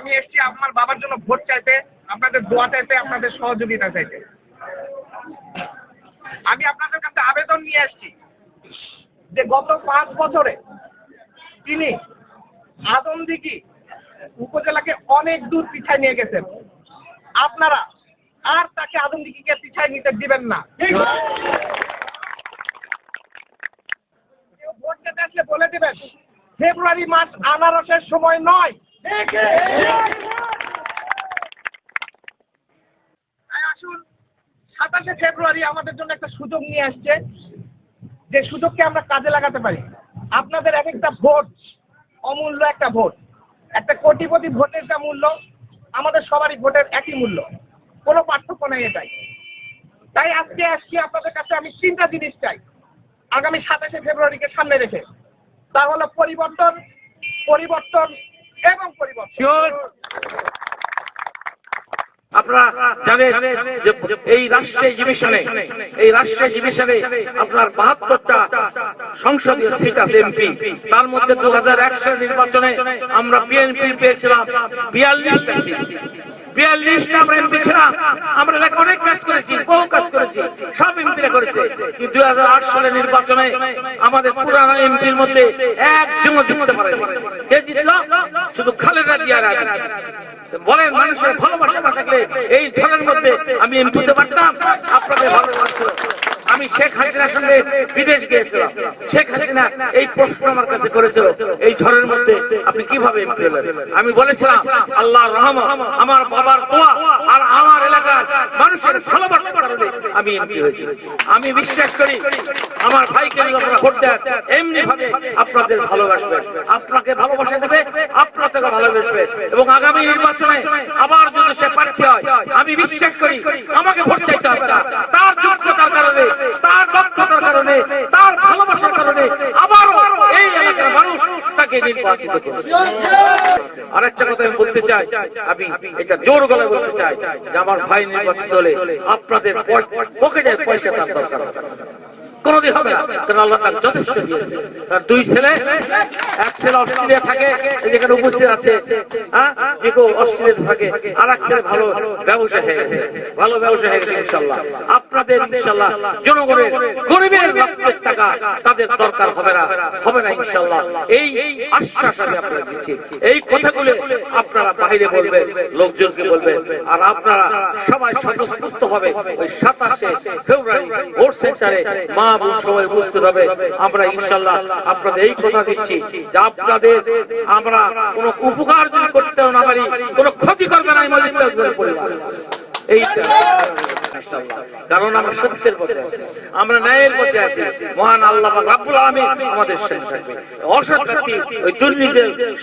আমি এসেছি আমার বাবার জন্য ভোট চাইতে আপনাদের দোয়া চাইতে আপনাদের সহযোগিতা চাইতে। আমি আপনাদের কাছে আবেদন নিয়ে আসছি যে গত পাঁচ বছরে তিনি আদম আদমদিঘি উপজেলাকে অনেক দূর পিছায় নিয়ে গেছেন। আপনারা আর তাকে আদমদিঘিকে পিছায় নিতে দিবেন না। ভোট দিতে আসলে বলে দিবেন ফেব্রুয়ারি মাস আনারসের সময় নয়। আসুন। সাতাশে ফেব্রুয়ারি আমাদের জন্য একটা সুযোগ নিয়ে আসছে। যে সুযোগকে আমরা কাজে লাগাতে পারি। আপনাদের এক একটা ভোট, অমূল্য একটা ভোট। একটা কোটিপতি ভোটের যা মূল্য, আমাদের সবারই ভোটের একই মূল্য। কোনো পার্থক্য নেই এটাই। তাই আজকে আসছি আপনাদের কাছে আমি তিনটা জিনিস চাই। আগামী সাতাশে ফেব্রুয়ারিকে সামনে রেখে। তা হলো পরিবর্তন পরিবর্তন এবং পরিবর্তন। এই রাষ্ট্রীয় আপনার বাহাত্তরটা তার মধ্যে সালের নির্বাচনে আমরা বিএনপি পেয়েছিলাম বিয়াল্লিশটা সিট। বিয়াল্লিশটা আমরা এমপি ছিলাম। আমরা এলাকায় অনেক কাজ করেছি, বহু কাজ করেছি, সব এমপিরা করেছে। কিন্তু দুই সালের নির্বাচনে আমাদের পুরানো এমপির মধ্যে একজনও জিততে পারে কে জিতল? শুধু খালেদা জিয়ার বলেন, মানুষের ভালোবাসা না থাকলে এই ধরনের মধ্যে আমি এমপি হতে পারতাম? আপনাদের ভালোবাসা। আমি শেখ হাসিনার সঙ্গে বিদেশ গিয়েছিলাম। শেখ হাসিনা এই প্রশ্ন আমার কাছে করেছিল। এই ঝড়ের মধ্যে আপনি কীভাবে আমি বলেছিলাম আল্লাহ রহমান আমার বাবার আর আমার এলাকার মানুষের ভালোবাসার কারণে আমি এমপি হয়েছি। আমি বিশ্বাস করি, আমার ভাইকে আপনারা ভোট দেন এমনি ভাবে আপনাদের ভালোবাসবেন আপনাকে ভালোবাসা দেবে আপনার থেকে ভালোবাসবে। এবং আগামী নির্বাচনে আবার যদি সে প্রার্থী হয়, আমি বিশ্বাস করি আমাকে ভোট চাইতে হবে না। তার যোগ্যতার কারণে, তার দক্ষতার কারণে, তার ভালোবাসার কারণে আবারও এই এলাকার মানুষ তাকে নির্বাচিত করবে আরেকটা কথা আমি বলতে চাই, আমি এটা জোর গলায় বলতে চাই যে আমার ভাই নির্বাচিত হলে আপনাদের পকেটের পয়সা তার দরকার। হবে কারণ আল্লাহ তাকে যথেষ্ট দিয়েছে। তার দুই ছেলে, এক ছেলে অস্ট্রেলিয়া থাকে যেখানে উপস্থিত আছে। হ্যাঁ? যে কেউ অস্ট্রেলিয়াতে থাকে আর এক ছেলে ভালো ব্যবসা হয়ে গেছে। ভালো ব্যবসা হয়ে গেছে ইনশাল্লাহ আপনাদের ইনশাল্লাহ জনগণের, গরিবের রক্তের টাকা তাদের দরকার হবে না হবে না ইনশাল্লাহ এই আশ্বাস আমি আপনাদের দিচ্ছি। এই কথাগুলো আপনারা বাইরে বলবেন, লোকজনকে বলবেন। আর আপনারা সবাই স্বতঃস্ফূর্ত ভাবে ওই সাতাশে ফেব্রুয়ারি ভোট সেন্টারে মা সবাই হবে। আমরা ইনশাল্লাহ আপনাদের এই কথা দিচ্ছি আমরা কোন উপকার যদি করতে না পারি, কোন ক্ষতি করবে না এই মজিদ পরিবার। কারণ আমরা সত্যের পথে আছি। আমরা ন্যায়ের পথে আছি। মহান আল্লাহ আমাদের থাকবে। ওই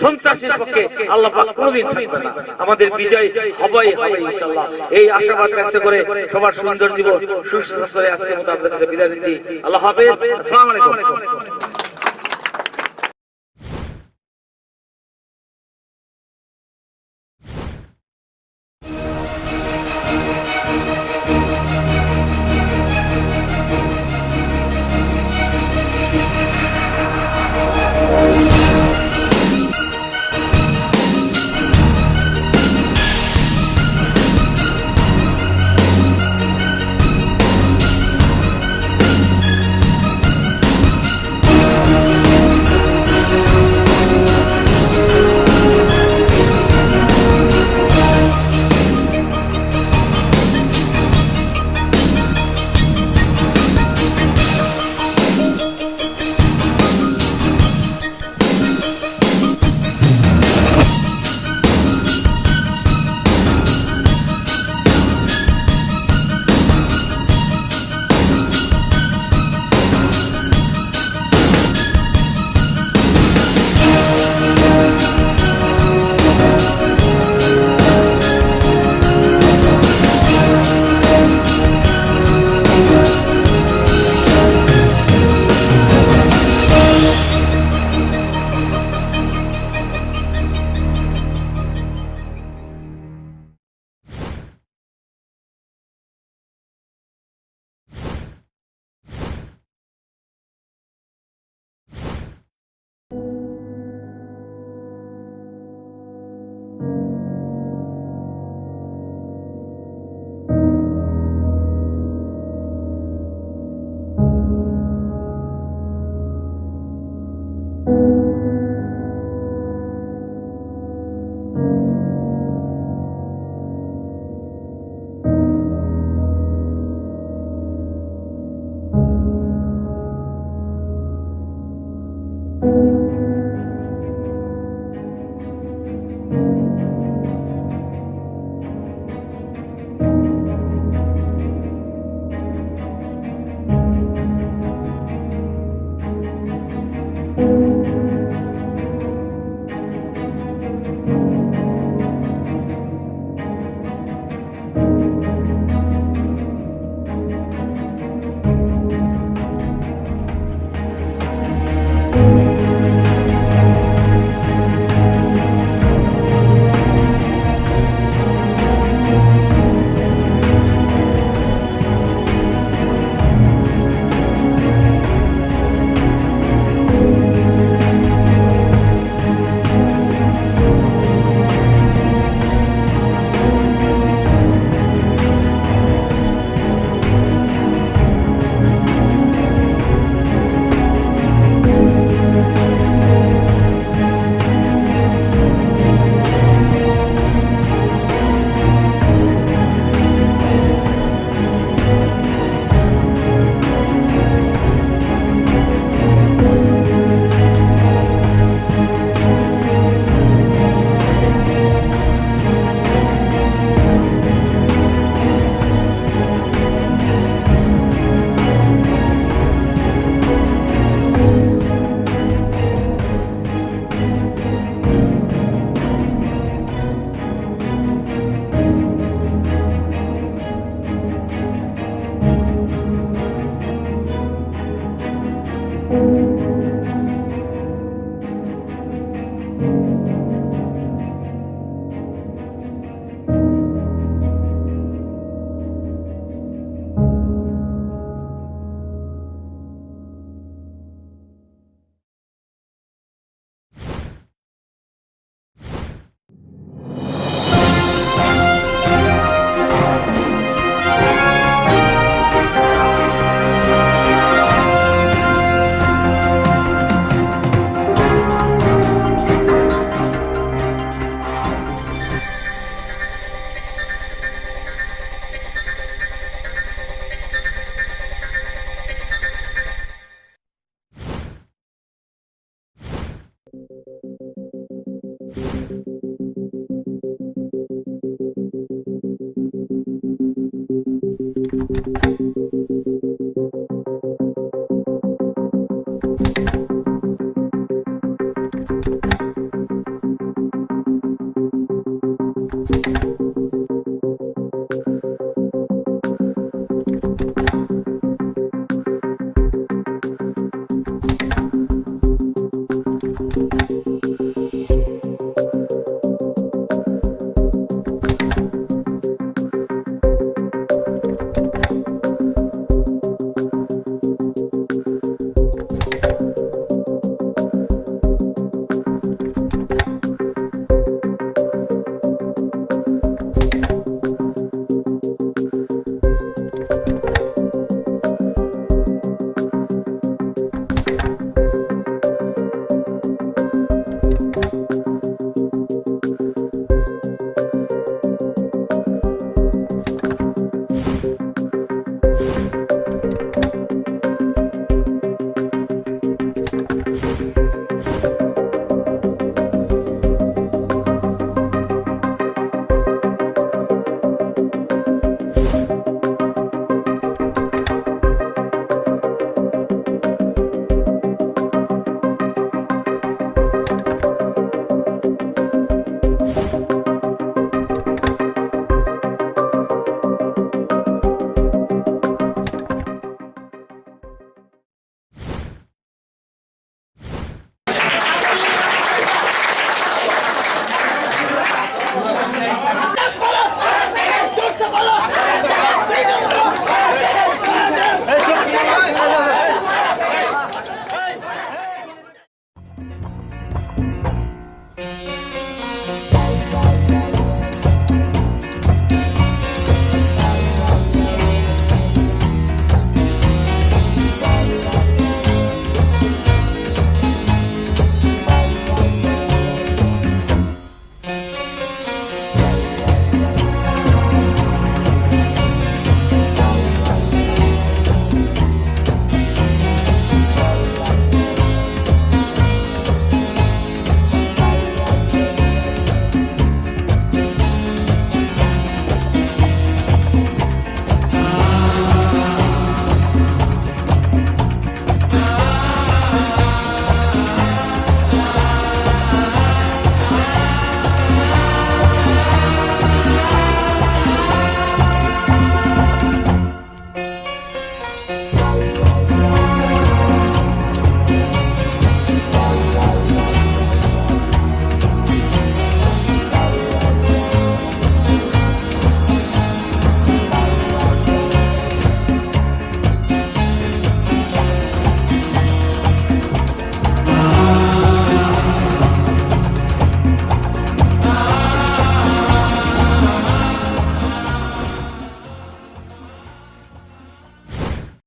সন্ত্রাসীর পক্ষে আল্লাহ কোনোদিন থাকবে না। আমাদের বিজয় হবেই হবে ইনশাআল্লাহ। এই আশাবাদ ব্যক্ত করে সবার সুন্দর জীবন, সুস্থ করে আজকে মতো আপনাদের কাছে বিদায় নিচ্ছি। আল্লাহ হাফেজ। আসসালামু আলাইকুম।